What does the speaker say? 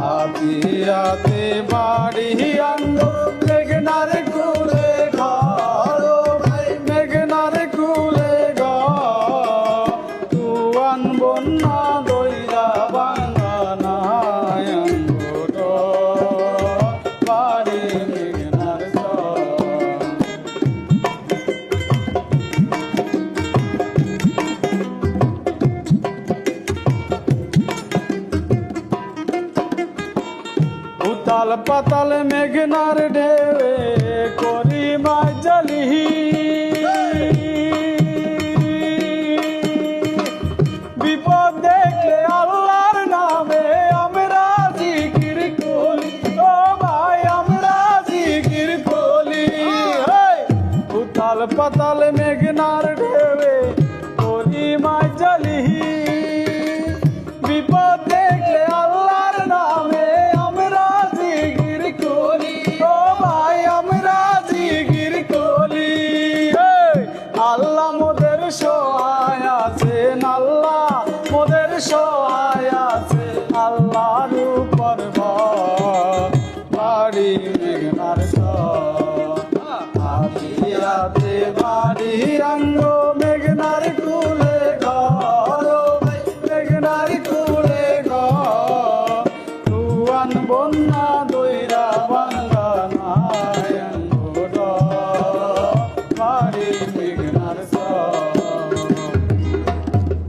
হাতিয়াতে বাড়ি আঙ্গো উতাল পাতাল মেঘনার ঢেউে করি মাজালি বিপদ দেখলে নামে আমরা জিকির করি ও ভাই, আমরা জিকির করি! উতাল পাতাল মেঘনার ঢেউে বাড়ি রঙ্গ মেঘনার কুলে ঘর মেঘনার কুলে ঘর তুয়ান বন্যা